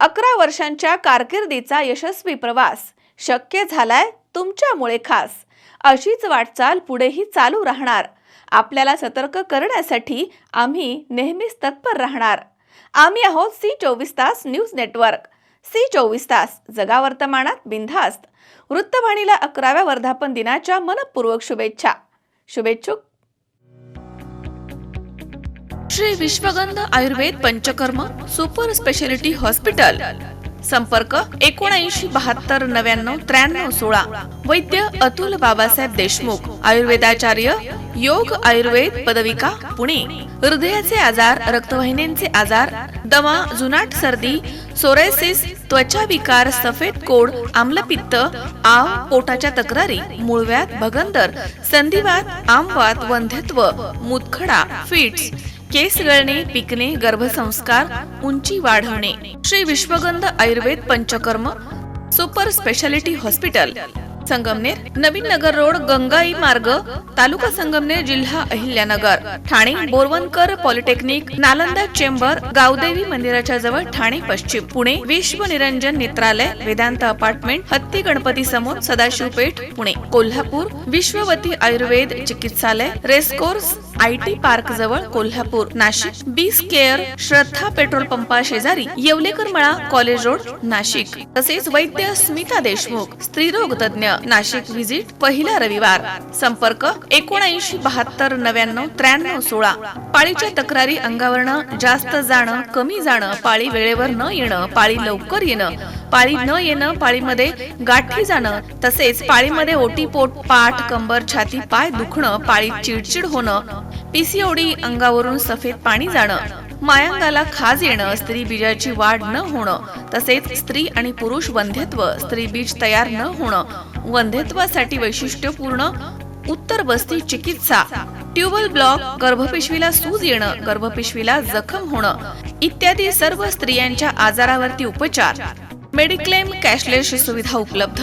अकरा वर्षांच्या कारकिर्दीचा यशस्वी प्रवास शक्य झालाय तुमच्यामुळे खास. अशीच वाटचाल पुढेही चालू राहणार. आपल्याला सतर्क करण्यासाठी आम्ही नेहमीच तत्पर राहणार. आम्ही आहोत सी चोवीस तास न्यूज नेटवर्क. सी चोवीस तास जगा वर्तमानात बिनधास्त. वृत्तवाणीला अकराव्या वर्धापन दिनाच्या मनपूर्वक शुभेच्छा. शुभेच्छुक. Shri Vishwagandh Ayurved Panchakarma super speciality hospital. संपर्क एकोणऐंशी बहात्तर नव्याण्णव त्र्याण्णव सोळा. वैद्य अतुल बाबासाहेब देशमुख. आयुर्वेदाचार्य योग आयुर्वेद पदविका पुणे. हृदयाचे आजार रक्तवाहिन्यांचे आजार दमा जुनाट सर्दी सोरायसिस त्वचा विकार सफेद कोड आम्लपित्त आव पोटाच्या तक्रारी मुळव्यात भगंदर संधिवात आमवात वंध्यत्व मुतखडा फिट्स केस गळणे पिकणे गर्भसंस्कार उंची वाढवणे. Shri Vishwagandh Ayurved Panchakarma super speciality hospital Sangamner Navin Nagar road Gangai Marg taluka Sangamner जिल्हा अहिल्यानगर ठाणे बोरवनकर पॉलिटेक्निक नालंदा चेंबर गावदेवी मंदिराच्या जवळ ठाणे पश्चिम पुणे विश्व निरंजन नेत्रालय वेदांत अपार्टमेंट हत्ती गणपती समोर सदाशिवपेठ पुणे कोल्हापूर विश्ववती आयुर्वेद चिकित्सालय रेसकोर्स आय टी पार्क जवळ कोल्हापूर नाशिक. बीस केअर श्रद्धा पेट्रोल पंपा शेजारी येवलेकर मळा कॉलेज रोड नाशिक. तसेच वैद्य स्मिता देशमुख स्त्रीरोग तज्ञ नाशिक व्हिजिट पहिला रविवार. संपर्क एकोणऐंशी बहात्तर नव्याण्णव त्र्याण्णव सोळा. पाळीच्या तक्रारी अंगावरनं जास्त जाणं कमी जाणं पाळी वेळेवर न येणं पाळी लवकर येणं. पाळी न येणं पाळीमध्ये गाठी जाणं तसेच पाळीमध्ये ओटीपोट पाठ कंबर छाती पाय दुखणं पाळीत चिडचिड होणं पीसीओडी अंगावरून सफेद पाणी जाणं मायांगाला खाज येणं स्त्री बीजाची वाढ न होणं तसेच स्त्री आणि पुरुष वंध्यत्व स्त्री बीज तयार न होणं वंध्यत्वासाठी वैशिष्ट्यपूर्ण उत्तर बस्ती चिकित्सा ट्युबल ब्लॉक गर्भपिशवीला सूज येणं गर्भपिशवीला जखम होणं इत्यादी सर्व स्त्रियांच्या आजारावरती उपचार. मेडिक्लेम कॅशलेस सुविधा उपलब्ध.